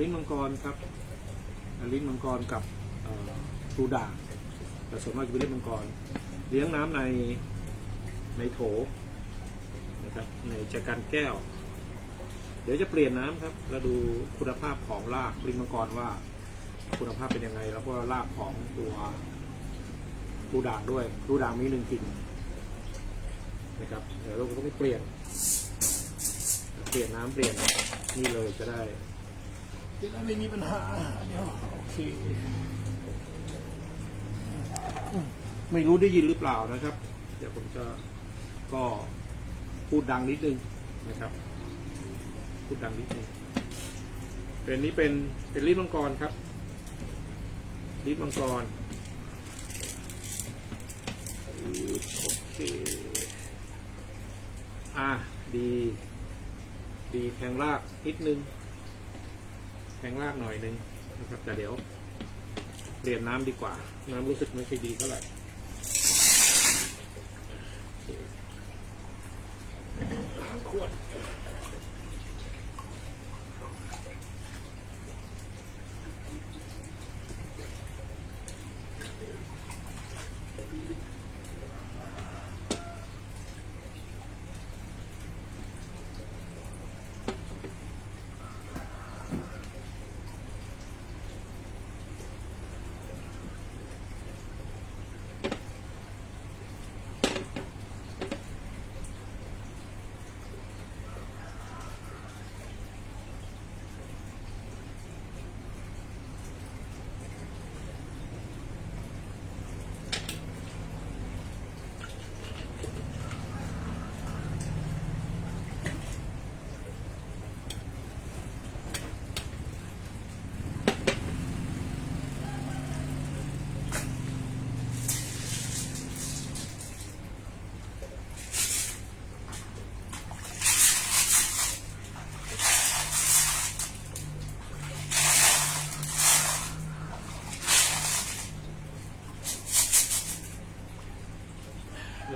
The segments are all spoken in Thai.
ลิ้นมังกรครับลิ้นมังกรกับปูด่างแต่ส่วนมากจะเป็นลิ้นมังกร เลี้ยงน้ำในในโถนะครับในจักรันแก้ว เดี๋ยวจะเปลี่ยนน้ำครับแล้วดูคุณภาพของรากลิ้นมังกรว่า คุณภาพเป็นยังไง แล้วก็รากของตัวปูด่างด้วยปูด่างมีหนึ่งกิ่งนะครับเดี๋ยวเราก็ต้องเปลี่ยน เปลี่ยนน้ำเปลี่ยนนี่เลยจะได้ จะได้ไม่มีปัญหาโอเคไม่รู้ได้ยินหรือเปล่านะครับ เดี๋ยวผมจะก็พูดดังนิดนึงนะครับ พูดดังนิดนึงเป็นนี้เป็นเป็นลิ้นมังกรครับลิ้นมังกรโอเคอะดี ดีแทงรากนิดนึง ทงรากหน่อยนึงนะครับแต่เดี๋ยวเปลี่ยนน้ำดีกว่า น้ำรู้สึกไม่ค่อยดีเท่าไหร่ขวด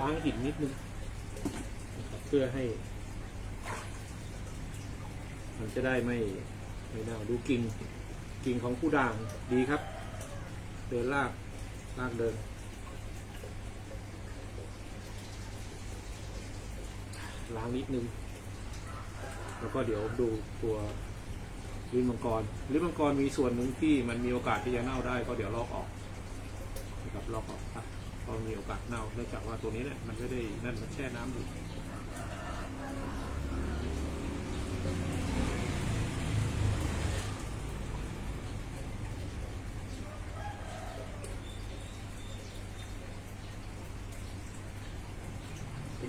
างหินนิดนึงนะครับเพื่อให้ มันจะได้ไม่ไม่เน่าดูกิ่งกิ่งของผู้ด่างดีครับ เดินลากลากเดินล้างนิดนึง แล้วก็เดี๋ยวดูตัวลิ้นมังกรลิ้นมังกรมีส่วนหนึ่งที่มันมีโอกาสที่จะเน่าได้ก็เดี๋ยวลอกออกนะครับลอกออกครับ ก็มีโอกาสเน่าเนื่องจากว่าตัวนี้เนี่ยมันไม่ได้นั่นมันแช่น้ำอยู่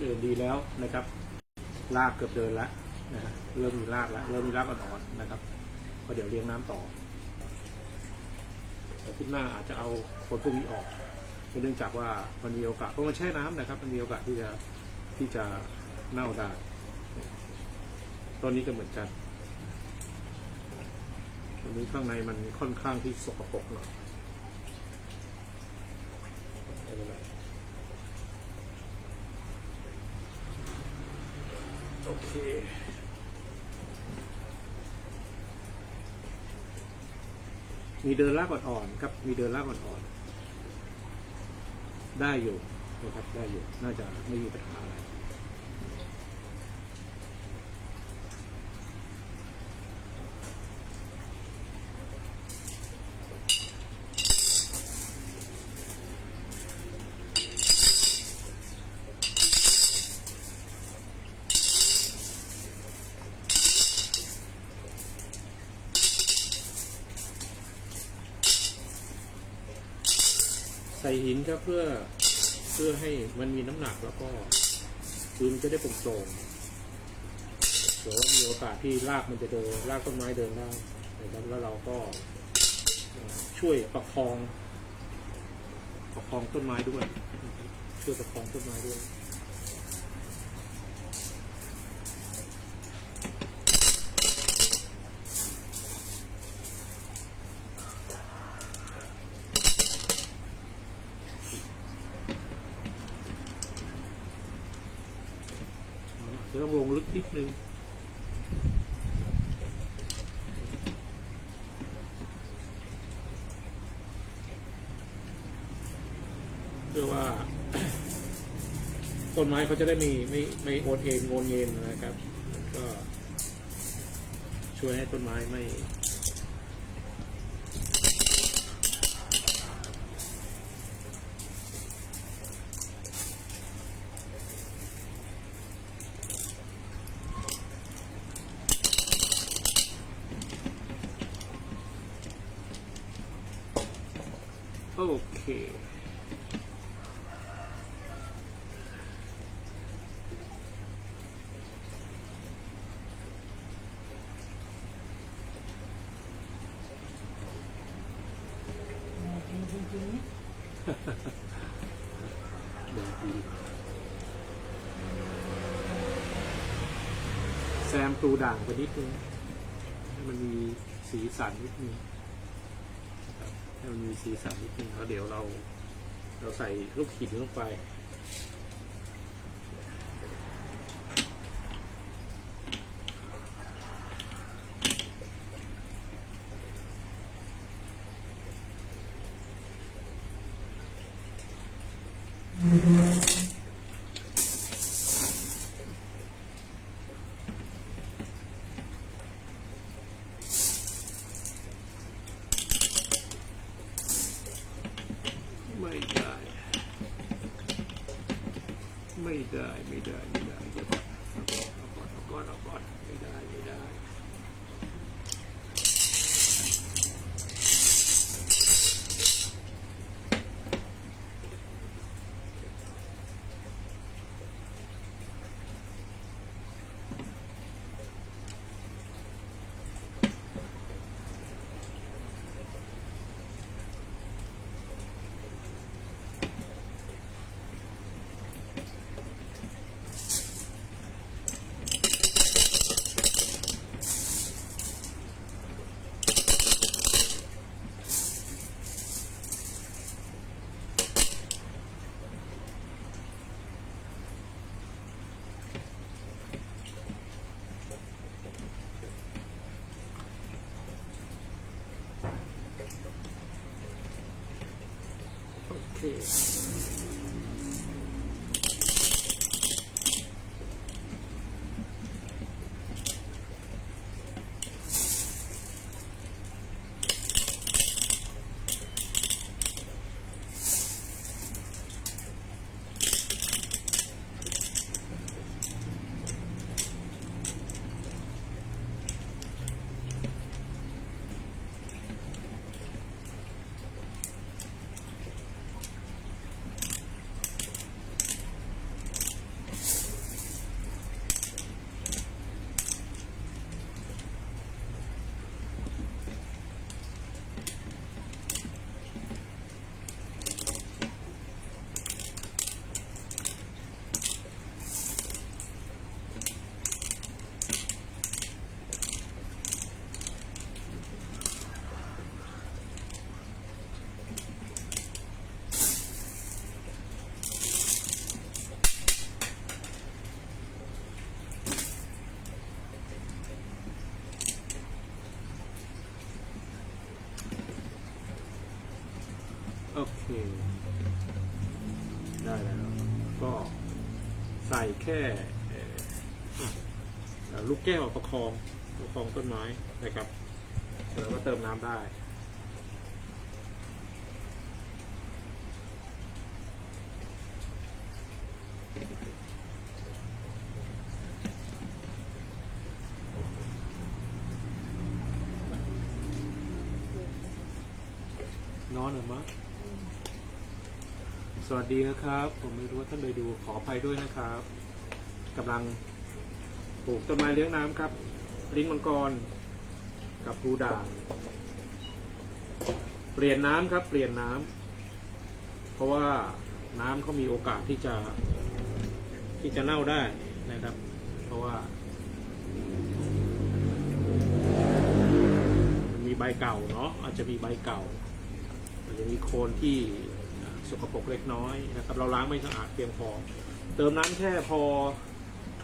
เดินดีแล้วนะครับ ลากเกือบเดินแล้วนะฮะเริ่มมีลากแล้วเริ่มมีลากอ่อนๆนะครับก็เดี๋ยวเลี้ยงน้ำต่อแต่ขึ้นหน้าอาจจะเอาคนพวกนี้ออก เนื่องจากว่ามันมีโอกาสเพราะมันแช่น้ำนะครับ มันมีโอกาสที่จะที่จะเน่าได้ตอนนี้ก็เหมือนกันตอนนี้ข้างในมันค่อนข้างที่สกปรกหน่อยโอเคมีเดินลากอ่อนๆครับ มีเดินลากอ่อนๆ ได้อยู่นะครับได้อยู่น่าจะไม่มีปัญหาอะไรใส่หินครับเพื่อ พื่อให้มันมีน้ำหนักแล้วก็คือมันจะได้โปร่งโปร่งเดี๋ยวมีโอกาสที่รากมันจะเดินรากต้นไม้เดินได้นะครับแล้วเราก็ช่วยประคองประคองต้นไม้ด้วย ช่วยประคองต้นไม้ด้วย พริกลืมเพื่อว่า ต้นไม้เขาจะได้มีไม่ไม่โอนเอ็นโงนเย็นนะครับ ก็ช่วยให้ต้นไม้ไม่ามตูด่างไปนิดนึงให้มันมีสีสันนิดนึงให้มันมีสีสันนิดนึงแล้วเดี๋ยวเรา เราใส่ลูกหินลงไป ไม่ได้ ไม่ได้ไม่ได้ ไม่ได้เดี๋ยวก่อนเอาก่อนเอาก่อนเอาก่อนไม่ได้ ไม่ได้ โอเค โอเค ได้แล้ว ก็ใส่แค่ลูกแก้วประคองประคองต้นไม้นะครับแล้วก็เติมน้ำได้นอนเหรือมะสวัสดีนะครับ ผมไม่รู้ว่าท่านไปดูขออภัยด้วยนะครับ กำลังปลูกต้นไม้เลี้ยงน้ำครับลิ้นมังกร กับภูด่างเปลี่ยนน้ำครับ เปลี่ยนน้ำเพราะว่าน้ำเขามีโอกาสที่จะ ที่จะเน่าได้นะครับ เพราะว่ามันมีใบเก่าเนาะอาจจะมีใบเก่ามันจะมีโคลนที่สกปรกเล็กน้อยนะครับ เราล้างไม่สะอาดเพียงพอ เติมน้ำแค่พอ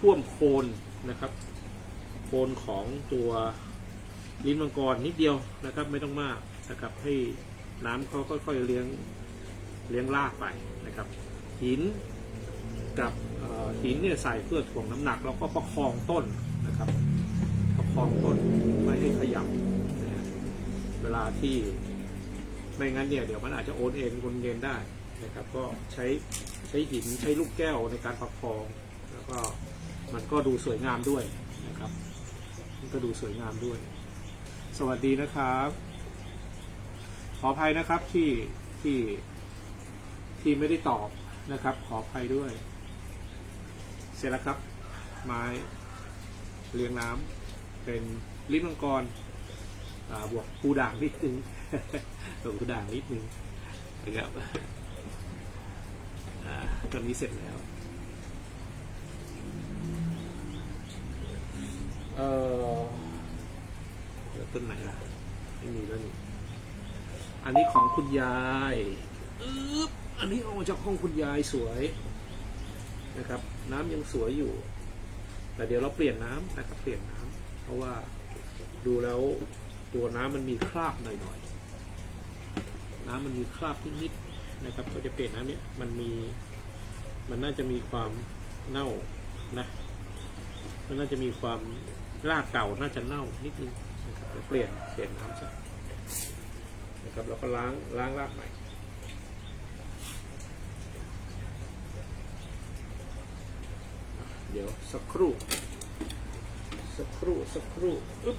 ท่วมโคนนะครับ โคนของตัวลิ้นมังกรนิดเดียวนะครับ ไม่ต้องมากนะครับให้น้ำเขาค่อยๆเลี้ยงเลี้ยงรากไปนะครับ หินกับหินเนี่ยใส่เพื่อถ่วงน้ำหนักแล้วก็ประคองต้นนะครับ ประคองต้นไม่ให้ขยับนะเวลาที่ไม่งั้นเนี่ยเดี๋ยวมันอาจจะโอนเอ็นวนเงินได้นะครับ ก็ใช้ใช้หินใช้ลูกแก้วในการประคอง แล้วก็ มันก็ดูสวยงามด้วยนะครับ มันก็ดูสวยงามด้วย สวัสดีนะครับ ขออภัยนะครับที่ที่ที่ไม่ได้ตอบนะครับ ขออภัยด้วย เสร็จแล้วครับ ไม้เลี้ยงน้ำเป็นลิ้นมังกรบวกปูด่างนิดนึงบวกปูด่างนิดนึงนะครับตอนนี้เสร็จแล้ว เอ่อเดี๋ยวต้นไหนล่ะไม่มีแล้วนี่อันนี้ของคุณยายอึ๊บอันนี้ออกจากห้องคุณยายสวยนะครับ น้ำยังสวยอยู่ แต่เดี๋ยวเราเปลี่ยนน้ำนะครับเปลี่ยนน้ำเพราะว่าดูแล้วตัวน้ำมันมีคราบหน่อยๆน้ำมันมีคราบนิดๆนะครับ ก็จะเปลี่ยนน้ำเนี้ยมันมีมันน่าจะมีความเน่านะมันน่าจะมีความ รากเก่าน่าจะเน่านิดนึงนะครับเดี๋ยวเปลี่ยนเปลี่ยนน้ำซะนะครับแล้วก็ล้างล้างรากใหม่เดี๋ยวสักครู่ สักครู่ สักครู่อึ๊บ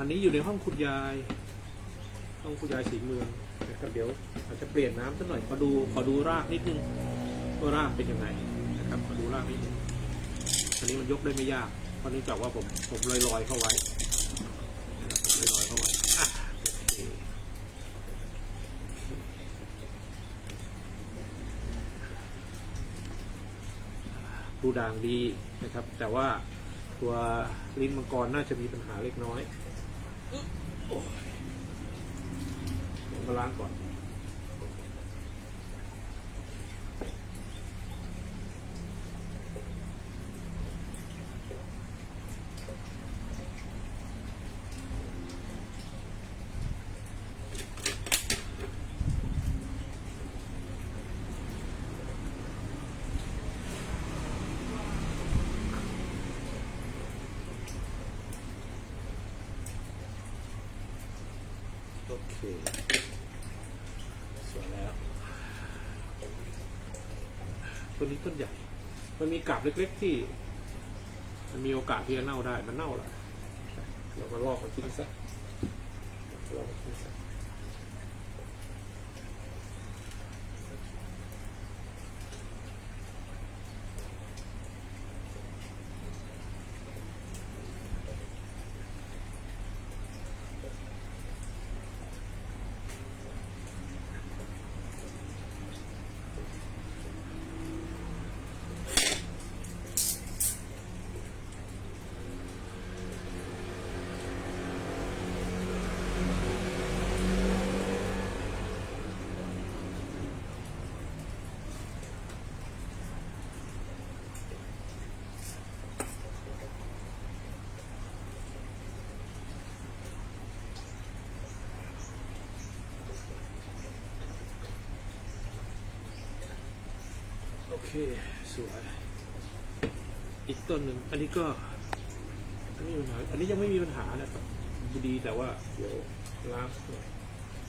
อันนี้อยู่ในห้องคุณยาย ห้องคุณยายสีเมืองนะครับเดี๋ยวอาจจะเปลี่ยนน้ำสักหน่อยขอดูขอดูรากนิดนึงว่ารากเป็นยังไงนะครับขอดูรากนิดนึงอันนี้มันยกได้ไม่ยากเพราะเนื่องจากว่าผมผมลอยลอยๆเข้าไว้ลอยลอยๆเข้าไว้ดูด่างดีนะครับ แต่ว่าตัวลิ้นมังกรน่าจะมีปัญหาเล็กน้อย ผมก็ล้างก่อน เคสวยแล้วตัวนี้ต้นใหญ่ มันมีกาบเล็กๆที่ มันมีโอกาสที่จะเน่าได้ มันเน่าแล้วเรามาลอกมันทิ้งซะ เค สวย อีกต้นหนึ่ง อันนี้ก็ไม่มีปัญหา อันนี้ยังไม่มีปัญหานะครับดีแต่ว่าเดี๋ยวล้าง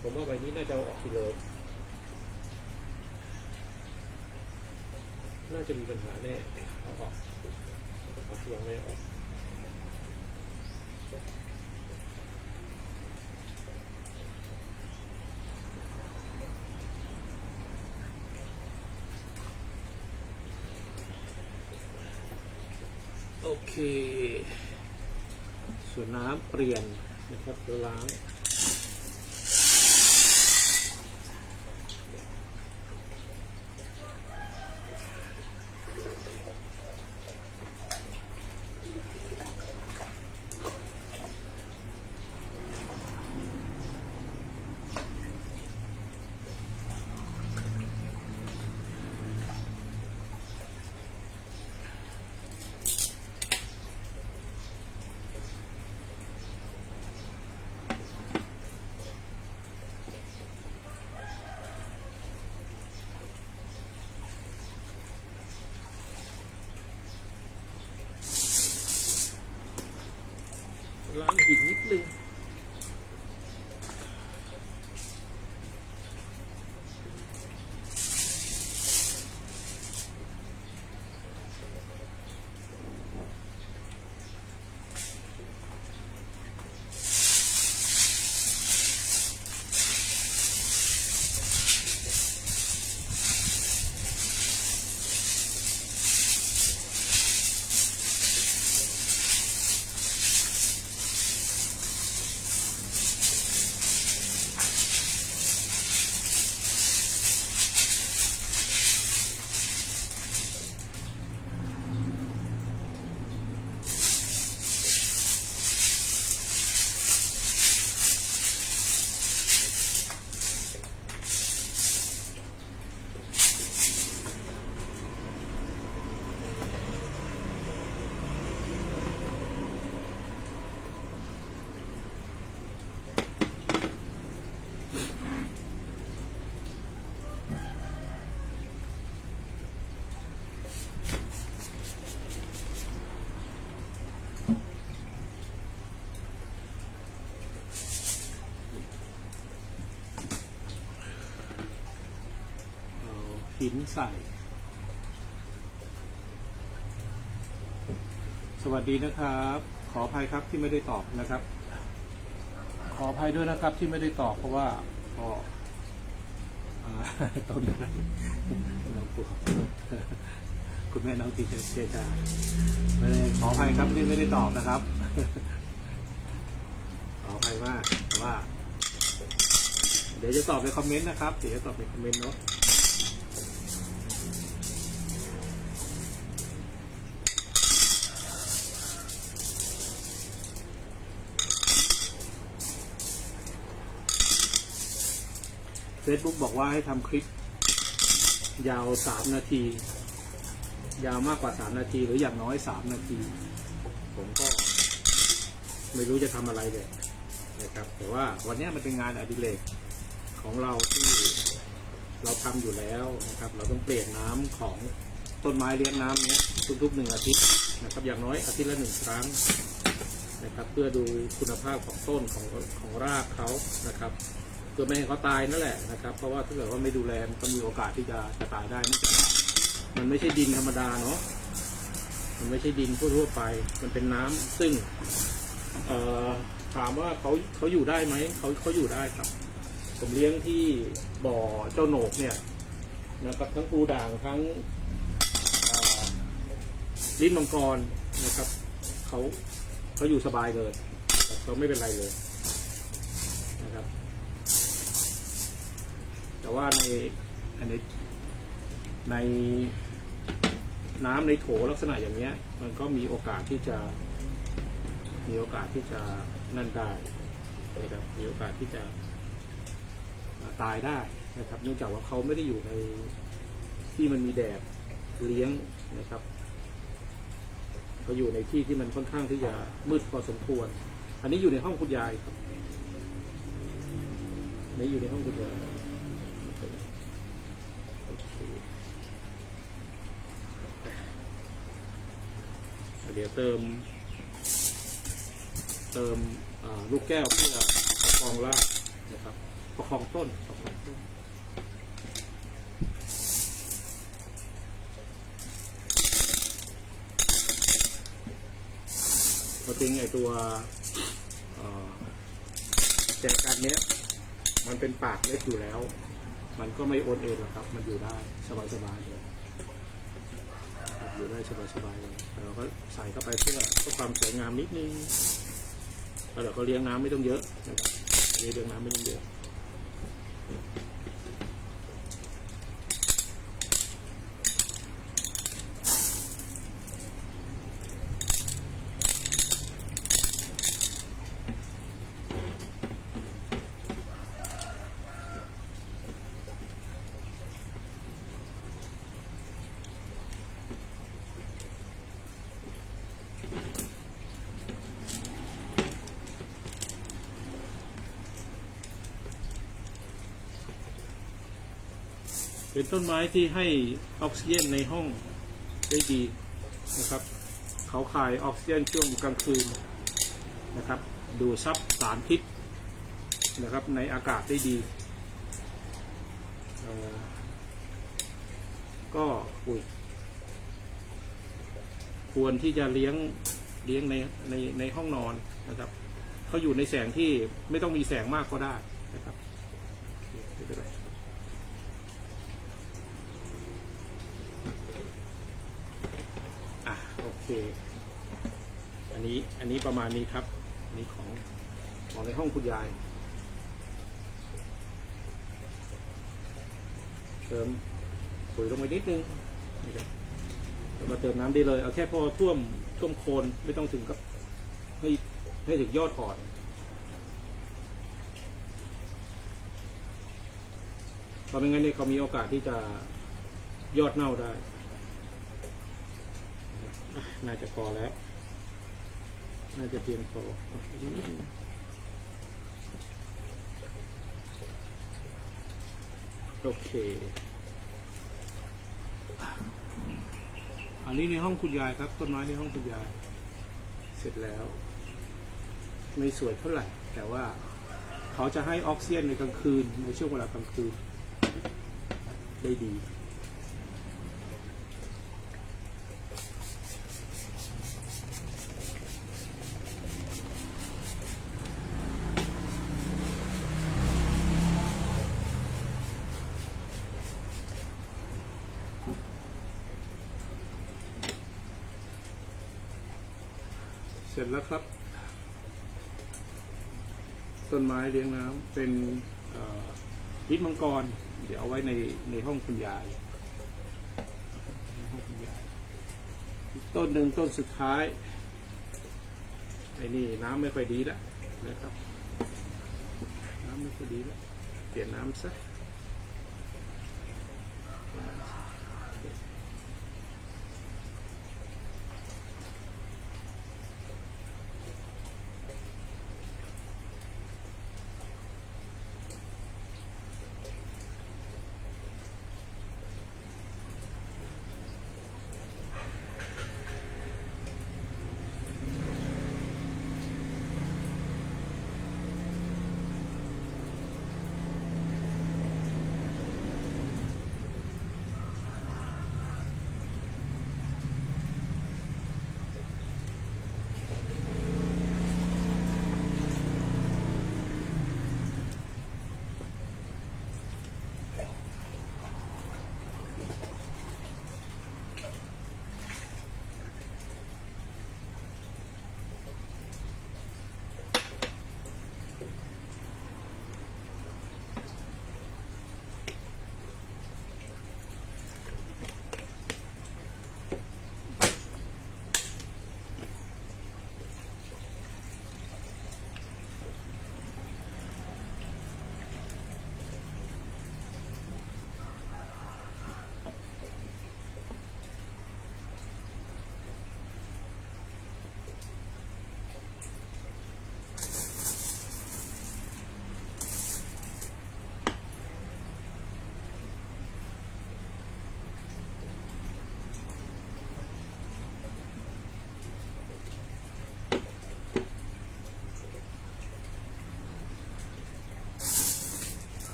ผมว่าใบนี้น่าจะเอาออกทีเลยน่าจะมีปัญหาแน่เอาออกเอายังไม่ออก ที่ส่วนน้ำเปลี่ยนนะครับล้าง ล้างหินนิดนึงเอา หินใส่ สวัสดีนะครับ ขออภัยครับที่ไม่ได้ตอบนะครับ ขออภัยด้วยนะครับที่ไม่ได้ตอบเพราะว่าก็อ่าต้นนั้นน้องปู่คุณแม่น้องตีเจจาไม่ได้ขออภัยครับที่ไม่ได้ตอบนะครับ ขออภัยมากแต่ว่า เดี๋ยวจะตอบในคอมเมนต์นะครับ เดี๋ยวจะตอบในคอมเมนต์เนาะ Facebook บอกว่าให้ทำคลิป ยาวสามนาที ยาวมากกว่าสามนาที หรืออย่างน้อยสามนาที ผมก็ ไม่รู้จะทำอะไรเลยนะครับ แต่ว่าวันนี้มันเป็นงานอดิเรกของเราที่เราทำอยู่แล้วนะครับ เราต้องเปลี่ยนน้ำของต้นไม้เลี้ยงน้ำเนี้ยทุกๆหนึ่งอาทิตย์นะครับ อย่างน้อยอาทิตย์ละหนึ่งครั้งนะครับ เพื่อดูคุณภาพของต้นของของรากเขานะครับ พื่อไม่ให้เขาตายนั่นแหละนะครับ เพราะว่าถ้าเกิดว่าไม่ดูแลมันก็มีโอกาสที่จะจะตายได้เนื่องจากมันไม่ใช่ดินธรรมดาเนาะมันไม่ใช่ดินทั่วไป มันเป็นน้ำซึ่งเอ่อถามว่าเขาเขาอยู่ได้ไหมเขาเขาอยู่ได้ครับ ผมเลี้ยงที่บ่อเจ้าโหนกเนี่ยนะครับทั้งปูด่างทั้งลิ้นมังกรนะครับเขาเขาอยู่สบายเลยเขาไม่เป็นไรเลย แต่ว่าในในในน้ำในโถลักษณะอย่างเนี้ย มันก็มีโอกาสที่จะมีโอกาสที่จะนั่นได้นะครับมีโอกาสที่จะตายได้นะครับ เนื่องจากว่าเขาไม่ได้อยู่ในที่มันมีแดดเลี้ยงนะครับเขาอยู่ในที่ที่มันค่อนข้างที่จะมืดพอสมควร อันนี้อยู่ในห้องคุณยายครับอันนี้อยู่ในห้องคุณยายโอเค เดี๋ยวเติม เติมลูกแก้วเพื่อประคองรากนะครับประคองต้นประคองต้นมาจริงไอตัวแจกันเนี้ย มันเป็นปากเล็กอยู่แล้ว มันก็ไม่โอนเอ็นหรอกครับ มันอยู่ได้สบายๆเลย อยู่ได้สบายๆเลยแต่เราก็ใส่เข้าไปเพื่อเพื่อความสวยงามนิดนึงแล้วเราก็เลี้ยงน้ำไม่ต้องเยอะนะครับเลี้ยงน้ำไม่ต้องเยอะ เป็นต้นไม้ที่ให้ออกซิเจนในห้องได้ดีนะครับ เขาขายออกซิเจนช่วงกลางคืนนะครับ ดูดซับสารพิษนะครับในอากาศได้ดี ก็อุ้ยควรที่จะเลี้ยงเลี้ยงในในในห้องนอนนะครับเขาอยู่ในแสงที่ไม่ต้องมีแสงมากก็ได้นะครับโอเคไม่เป็นไรอะ อเคอันนี้อันนี้ประมาณนี้ครับอันนี้ของของในห้องคุณยายเติมปุ๋ยลงไปนิดนึงนะครับมาเติมน้ำได้เลย เอาแค่พอท่วมท่วมโคนไม่ต้องถึงกับให้ให้ถึงยอดอ่อนเพราะไม่งั้นเนี่ยเขามีโอกาสที่จะยอดเน่าได้ น่าจะพอแล้ว น่าจะเพียงพอโอเค อันนี้ในห้องคุณยายครับ ต้นไม้ในห้องคุณยาย เสร็จแล้ว ไม่สวยเท่าไหร่ แต่ว่าเขาจะให้ออกซิเจนในกลางคืน ในช่วงเวลากลางคืน ได้ดี สร็จแล้วครับ ต้นไม้เลี้ยงน้ำเป็นพิษมังกร เดี๋ยวเอาไว้ในในห้องคุณยายนต้นหนึ่งต้นสุดท้ายไอ้นี่น้ำไม่ค่อยดีแล้วนะครับ น้ำไม่ค่อยดีแล้วเปลี่ยนน้ำซะ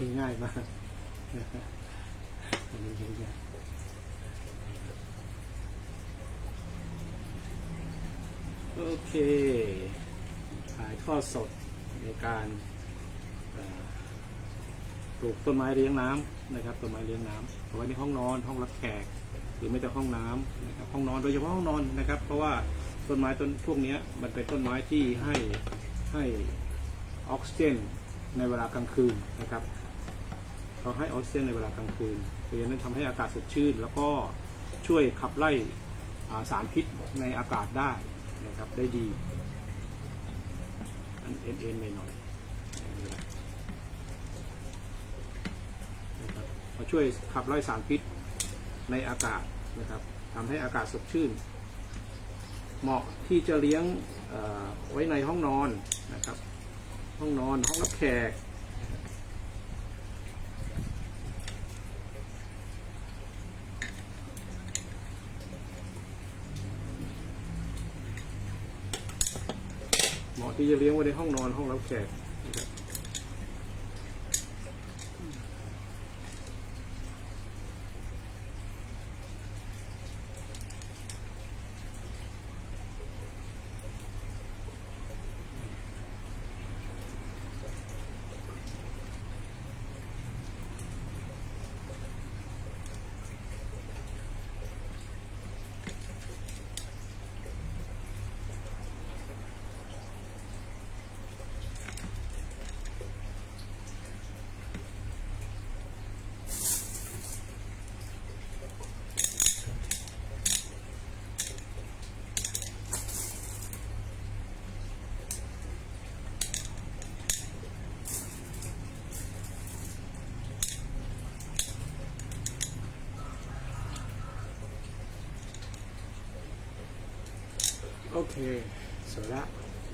นี้ง่ายมากอันนี้ง่ายโอเคถ่ายทอดสดในการปลูกต้นไม้เลี้ยงน้ำนะครับต้นไม้เลี้ยงน้ำเอาไว้ในห้องนอน ห้องรับแขกหรือไม่แต่ห้องน้ำนะครับห้องนอนโดยเฉพาะห้องนอนนะครับ เพราะว่าต้นไม้ต้นพวกนี้มันเป็นต้นไม้ที่ให้ให้ออกซิเจนในเวลากลางคืนนะครับ เขาให้ออกซิเจนในเวลากลางคืนเพราะฉะนั้นทำให้อากาศสดชื่น แล้วก็ช่วยขับไล่สารพิษในอากาศได้นะครับได้ดีอันเอ็นเอ็นหน่อยนะครับมาช่วยขับไล่สารพิษในอากาศนะครับทำให้อากาศสดชื่น เหมาะที่จะเลี้ยงไว้ในห้องนอนนะครับ ห้องนอนห้องรับแขก เหมาะ ที่จะเลี้ยงไว้ในห้องนอนห้องรับแขก โอเคสวยละ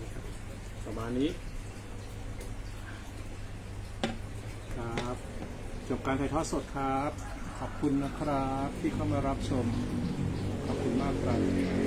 นะครับประมาณนี้ ครับ จบการถ่ายทอดสดครับ ขอบคุณนะครับที่เข้ามารับชม ขอบคุณมากครับ